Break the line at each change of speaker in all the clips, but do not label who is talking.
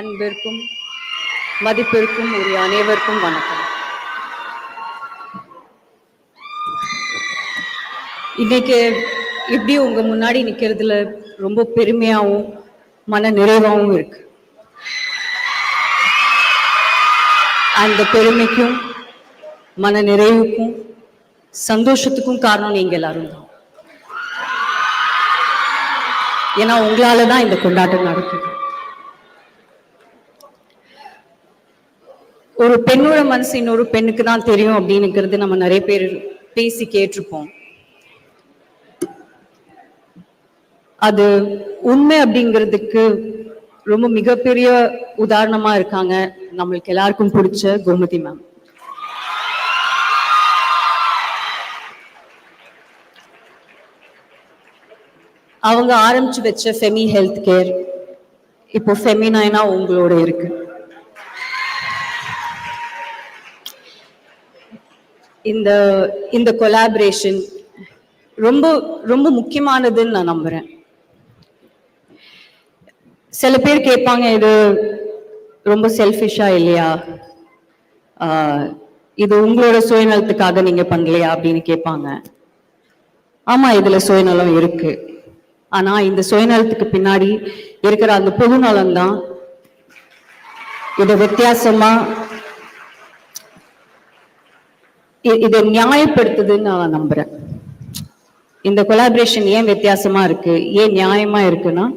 அன்பிற்கும் மதிப்பிற்கும் உரிய அனைவருக்கும் வணக்கம். இன்னைக்கு இப்படி உங்க முன்னாடி நிக்கிறதுல ரொம்ப பெருமையாவும் மன நிறைவாகவும் இருக்கு. அந்த பெருமைக்கும் மன நிறைவுக்கும் சந்தோஷத்துக்கும் காரணம் நீங்க எல்லாரும் தான். ஏன்னா உங்களால தான் இந்த கொண்டாட்டம் நடக்குது. ஒரு பெண்ணோட மனசு இன்னொரு பெண்ணுக்கு தான் தெரியும் அப்படின்னுங்கிறது நம்ம நிறைய பேர் பேசி கேட்டிருப்போம். அது உண்மை அப்படிங்கிறதுக்கு ரொம்ப மிகப்பெரிய உதாரணமா இருக்காங்க நம்மளுக்கு எல்லாருக்கும் பிடிச்ச கோமதி மேம் அவங்க ஆரம்பிச்சு வச்ச ஃபெமி ஹெல்த் கேர் இப்போ ஃபெமினைனா உங்களோட இருக்கு. இந்த இந்த கொலாபரேஷன் ரொம்ப ரொம்ப முக்கியமானதுன்னு நான் நம்புறேன். சில பேர் கேட்பாங்க இது ரொம்ப செல்ஃபிஷா இல்லையா? இது உங்களோட சுயநலத்துக்காக நீங்க பண்ணலையா? அப்படின்னு கேட்பாங்க. ஆமா இதுல சுயநலம் இருக்கு. ஆனா இந்த சுயநலத்துக்கு பின்னாடி இருக்கிற அந்த பொது நலம் தான் இதை வித்தியாசமா இதை நியாயப்படுத்துதுன்னு நான் நம்புறேன். இந்த கொலாபரேஷன் ஏன் வித்தியாசமா இருக்கு? ஏன் நியாயமா இருக்குன்னா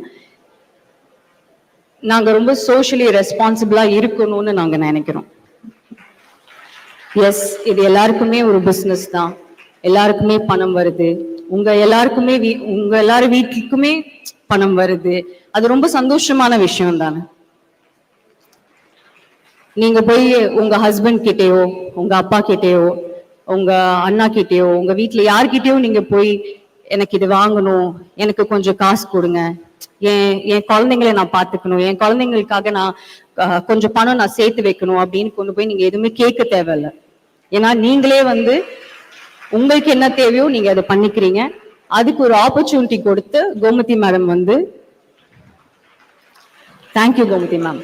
நாங்க ரொம்ப சோஷியலி ரெஸ்பான்சிபிளா இருக்கணும்னு நாங்க நினைக்கிறோம். எஸ் இது எல்லாருக்குமே ஒரு பிஸ்னஸ் தான். எல்லாருக்குமே பணம் வருது. உங்க எல்லாருக்குமே வீ- உங்க எல்லாரும் வீட்டுக்குமே பணம் வருது. அது ரொம்ப சந்தோஷமான விஷயம் தானே. நீங்க போய் உங்க ஹஸ்பண்ட் கிட்டேயோ உங்க அப்பா கிட்டேயோ உங்க அண்ணா கிட்டேயோ உங்க வீட்டுல யார்கிட்டயோ நீங்க போய் எனக்கு இது வாங்கணும் எனக்கு கொஞ்சம் காசு கொடுங்க. என் என் குழந்தைங்களை நான் பாத்துக்கணும். என் குழந்தைங்களுக்காக நான் கொஞ்சம் பணம் நான் சேர்த்து வைக்கணும் அப்படின்னு கொண்டு போய் நீங்க எதுவுமே கேட்க தேவையில்ல. ஏன்னா நீங்களே வந்து உங்களுக்கு என்ன தேவையோ நீங்க அதை பண்ணிக்கிறீங்க. அதுக்கு ஒரு ஆப்பர்ச்சுனிட்டி கொடுத்து கோமதி மேடம் வந்து தேங்க்யூ கோமதி மேம்.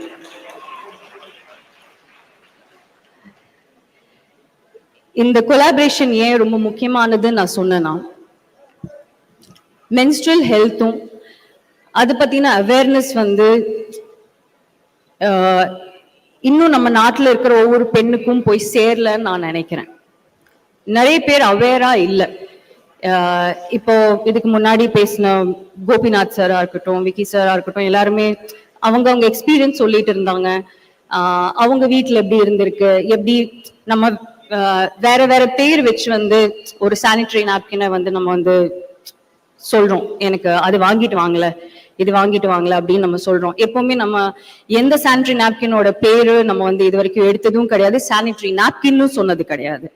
இந்த கொலாபரேஷன் ஏன் ரொம்ப முக்கியமானதுன்னு நான் சொன்னேன்னா மென்ஸ்ட்ரல் ஹெல்த்தும் அது பற்றின அவேர்னஸ் வந்து இன்னும் நம்ம நாட்டில் இருக்கிற ஒவ்வொரு பெண்ணுக்கும் போய் சேரலன்னு நான் நினைக்கிறேன். நிறைய பேர் அவேரா இல்லை. இப்போ இதுக்கு முன்னாடி பேசின கோபிநாத் சாரா இருக்கட்டும் விக்கி சாரா இருக்கட்டும் எல்லாருமே அவங்க அவங்க எக்ஸ்பீரியன்ஸ் சொல்லிட்டு இருந்தாங்க. அவங்க வீட்டில் எப்படி இருந்திருக்கு எப்படி நம்ம வேற வேற பேர் வச்சு வந்து ஒரு சானிடரி நாப்கினை வந்து நம்ம வந்து சொல்றோம். எனக்கு அது வாங்கிட்டு வாங்கல இது வாங்கிட்டு வாங்கல அப்படின்னு நம்ம சொல்றோம். எப்பவுமே நம்ம எந்த சானிட்டரி நாப்கினோட பேரு நம்ம வந்து இது வரைக்கும் எடுத்ததும் கிடையாது. சானிடரி நாப்கின்னு சொன்னது கிடையாது.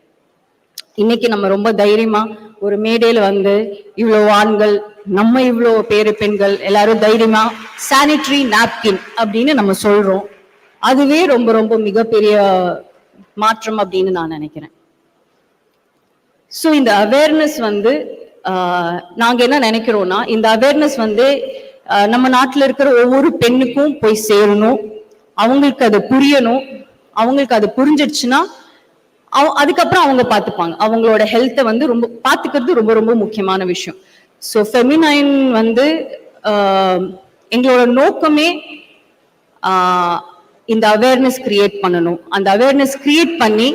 இன்னைக்கு நம்ம ரொம்ப தைரியமா ஒரு மேடையில வந்து இவ்வளவு ஆண்கள் நம்ம இவ்வளோ பேரு பெண்கள் எல்லாரும் தைரியமா சானிடரி நாப்கின் அப்படின்னு நம்ம சொல்றோம். அதுவே ரொம்ப ரொம்ப மிகப்பெரிய மாற்றம் அப்படின்னு நான் நினைக்கிறேன். ஸோ இந்த அவேர்னஸ் வந்து ஆஹ், நாங்க என்ன நினைக்கிறோம்னா இந்த அவேர்னஸ் வந்து நம்ம நாட்டுல இருக்கிற ஒவ்வொரு பெண்ணுக்கும் போய் சேரணும். அவங்களுக்கு அது புரியணும். அவங்களுக்கு அது புரிஞ்சிடுச்சுன்னா அவ- அதுக்கப்புறம் அவங்க பார்த்துப்பாங்க. அவங்களோட ஹெல்த்தை வந்து ரொம்ப பார்த்துக்கிறது ரொம்ப ரொம்ப முக்கியமான விஷயம். ஸோ ஃபெமினைன் வந்து ஆஹ், எங்களோட நோக்கமே ஆஹ், இந்த அவேர்னஸ் கிரியேட் பண்ணணும். அந்த அவேர்னஸ் கிரியேட் பண்ணி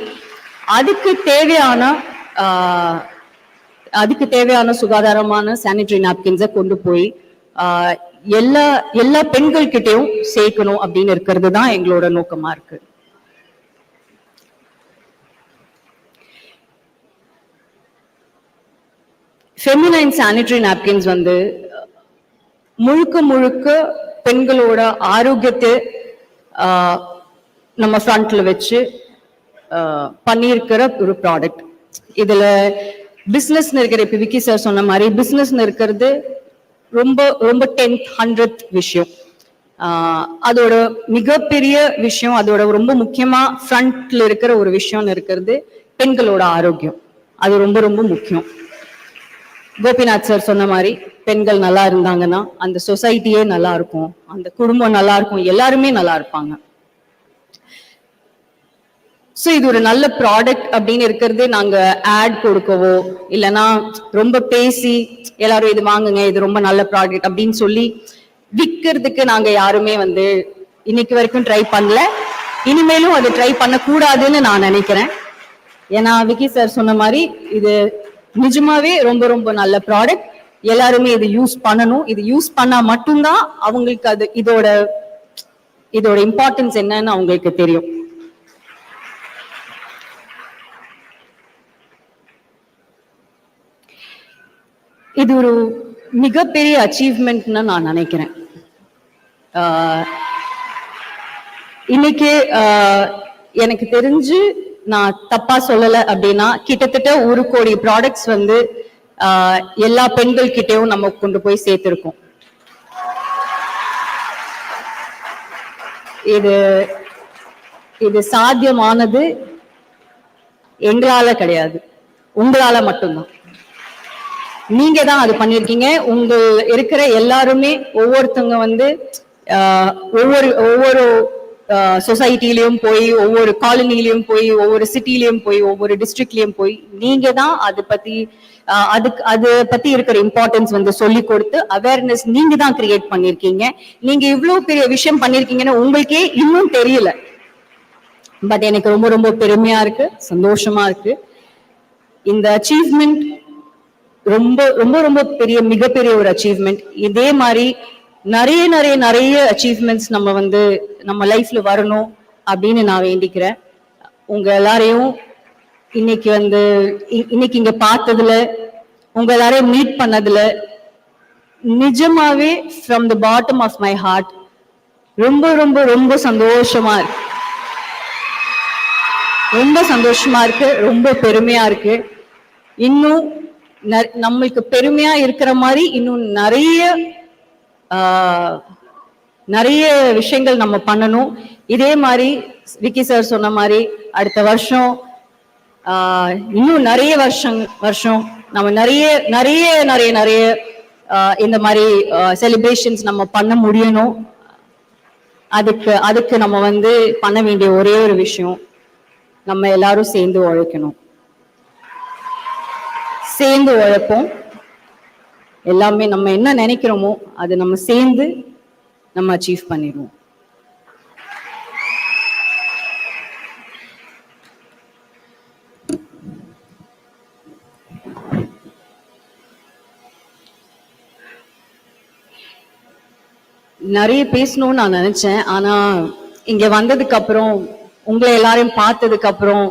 அதுக்கு தேவையான அதுக்கு தேவையான சுகாதாரமான சானிடரி நாப்கின்ஸை கொண்டு போய் எல்லா எல்லா பெண்கள் கிட்டயும் சேர்க்கணும் அப்படின்னு இருக்கிறது தான் எங்களோட நோக்கமா இருக்கு. ஃபெமினைன் சானிடரி நாப்கின்ஸ் வந்து முழுக்க முழுக்க பெண்களோட ஆரோக்கியத்தை நம்ம ஃப்ரண்ட்ல வச்சு பண்ணியிருக்கிற ஒரு ப்ராடக்ட் இதுல பிஸ்னஸ்னு இருக்கிற இப்போ விக்கி சார் சொன்ன மாதிரி பிஸ்னஸ்னு இருக்கிறது ரொம்ப ரொம்ப டென்த் ஹண்ட்ரட் விஷயம். அதோட மிகப்பெரிய விஷயம் அதோட ரொம்ப முக்கியமா ஃப்ரண்ட்ல இருக்கிற ஒரு விஷயம்னு இருக்கிறது பெண்களோட ஆரோக்கியம். அது ரொம்ப ரொம்ப முக்கியம். கோபிநாத் சார் சொன்ன மாதிரி பெண்கள் நல்லா இருந்தாங்கன்னா அந்த சொசைட்டியே நல்லா இருக்கும் அந்த குடும்பம் நல்லா இருக்கும் எல்லாருமே நல்லா இருப்பாங்க. ஸோ இது ஒரு நல்ல ப்ராடக்ட் அப்படின்னு இருக்கிறது நாங்கள் ஆட் கொடுக்கவோ இல்லைன்னா ரொம்ப பேசி எல்லாரும் இது வாங்குங்க இது ரொம்ப நல்ல ப்ராடக்ட் அப்படின்னு சொல்லி விற்கிறதுக்கு நாங்கள் யாருமே வந்து இன்னைக்கு வரைக்கும் ட்ரை பண்ணல. இனிமேலும் அதை ட்ரை பண்ணக்கூடாதுன்னு நான் நினைக்கிறேன். ஏன்னா விக்கி சார் சொன்ன மாதிரி இது நிஜமாவே ரொம்ப ரொம்ப நல்ல ப்ராடக்ட் எல்லாருமே இது யூஸ் பண்ணணும். இது யூஸ் பண்ணா மட்டும்தான் அவங்களுக்கு அது இதோட இதோட இம்பார்ட்டன்ஸ் என்னன்னு அவங்களுக்கு தெரியும். இது ஒரு மிகப்பெரிய அச்சீவ்மெண்ட்னு நான் நினைக்கிறேன். ஆஹ் இன்னைக்கு ஆஹ் எனக்கு தெரிஞ்சு நான் தப்பா சொல்லல அப்படின்னா கிட்டத்தட்ட ஒரு கோடி ப்ராடக்ட்ஸ் வந்து எல்லா பெண்கள் கிட்டேயும் நம்ம கொண்டு போய் சேர்த்திருக்கோம். இது இது சாத்தியமானது எங்களால கிடையாது. உங்களால மட்டும்தான். நீங்க தான் அது பண்ணிருக்கீங்க உங்க இருக்கிற எல்லாருமே ஒவ்வொருத்தவங்க வந்து ஒவ்வொரு ஒவ்வொரு சொசைட்டிலையும் போய் ஒவ்வொரு காலனிலையும் போய் ஒவ்வொரு சிட்டிலையும் போய் ஒவ்வொரு டிஸ்ட்ரிக்ட்லயும் போய் நீங்க தான் அது பத்தி அதுக்கு அது பத்தி இருக்கிற இம்பார்ட்டன்ஸ் வந்து சொல்லி கொடுத்து அவேர்னஸ் நீங்க தான் கிரியேட் பண்ணிருக்கீங்க. நீங்க இவ்வளவு பெரிய விஷயம் பண்ணிருக்கீங்கன்னு உங்களுக்கே இன்னும் தெரியல. பட் எனக்கு ரொம்ப ரொம்ப பெருமையா இருக்கு சந்தோஷமா இருக்கு. இந்த அச்சீவ்மெண்ட் ரொம்ப ரொம்ப ரொம்ப பெரிய மிகப்பெரிய ஒரு அச்சீவ்மெண்ட் இதே மாதிரி நிறைய நிறைய நிறைய அச்சீவ்மெண்ட்ஸ் நம்ம வந்து நம்ம லைஃப்ல வரணும் அப்படின்னு நான் வேண்டிக்கிறேன். உங்க எல்லாரையும் இன்னைக்கு வந்து இ- இன்னைக்கு இங்க பார்த்ததுல உங்க எல்லாரையும் மீட் பண்ணதுல நிஜமாவே from the bottom of my heart ரொம்ப ரொம்ப ரொம்ப சந்தோஷமா இருக்கு. ரொம்ப சந்தோஷமா இருக்கு ரொம்ப பெருமையா இருக்கு. இன்னும் ந- நம்மளுக்கு பெருமையா இருக்கிற மாதிரி இன்னும் நிறைய நிறைய விஷயங்கள் நம்ம பண்ணணும். இதே மாதிரி விக்கி சார் சொன்ன மாதிரி அடுத்த வருஷம் ஆஹ், இன்னும் நிறைய வருஷம் வருஷம் நம்ம நிறைய நிறைய நிறைய நிறைய ஆஹ், இந்த மாதிரி செலிப்ரேஷன்ஸ் நம்ம பண்ண முடியணும். அதுக்கு அதுக்கு நம்ம வந்து பண்ண வேண்டிய ஒரே ஒரு விஷயம் நம்ம எல்லாரும் சேர்ந்து உழைக்கணும். சேர்ந்து உழைப்போம். எல்லாமே நம்ம என்ன நினைக்கிறோமோ அது நம்ம சேர்ந்து நம்ம அச்சீவ் பண்ணிடுவோம். நிறைய பேசணும்னு நான் நினைச்சேன். ஆனா இங்க வந்ததுக்கு அப்புறம் உங்களை எல்லாரையும் பார்த்ததுக்கு அப்புறம்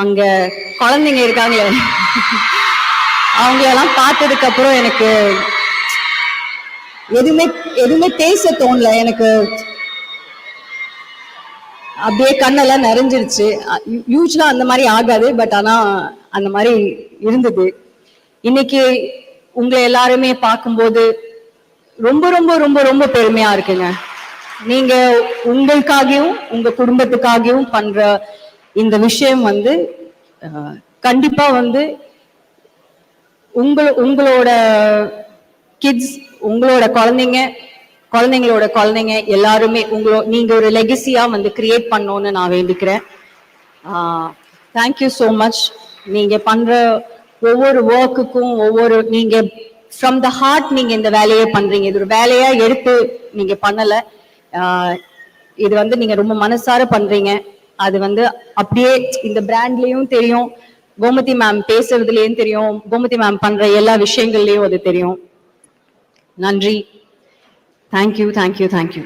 அங்க குழந்தைங்க இருக்காங்களே அவங்களெல்லாம் பார்த்ததுக்கு அப்புறம் எனக்கு எதுவுமே எதுவுமே பேச தோணல. எனக்கு அப்படியே கண்ணெல்லாம் நிறைஞ்சிருச்சு. யூஸ்வலா அந்த மாதிரி ஆகாது பட் ஆனா அந்த மாதிரி இருந்தது. இன்னைக்கு உங்களை எல்லாருமே பார்க்கும்போது ரொம்ப ரொம்ப ரொம்ப ரொம்ப பெருமையா இருக்குங்க. நீங்க உங்களுக்காகவும் உங்க குடும்பத்துக்காகவும் பண்ற இந்த விஷயம் வந்து கண்டிப்பாக கண்டிப்பா வந்து உங்கள உங்களோட கிட்ஸ் உங்களோட குழந்தைங்க குழந்தைங்களோட குழந்தைங்க எல்லாருமே உங்களோ நீங்க ஒரு லெகசியா வந்து கிரியேட் பண்ணோன்னு நான் வேண்டிக்கிறேன். தேங்க்யூ ஸோ மச் நீங்க பண்ற ஒவ்வொரு ஒர்க்குக்கும் ஒவ்வொரு நீங்க ஃப்ரம் த ஹார்ட் நீங்க இந்த வேலையை பண்றீங்க. இது ஒரு வேலையா எடுத்து நீங்க பண்ணல. இது வந்து நீங்க ரொம்ப மனசார பண்றீங்க. அது வந்து அப்படியே இந்த பிராண்ட்லயும் தெரியும். கோமதி மேம் பேசுறதுலேயும் தெரியும். கோமதி மேம் பண்ற எல்லா விஷயங்கள்லயும் அது தெரியும். நன்றி. Thank you thank you thank you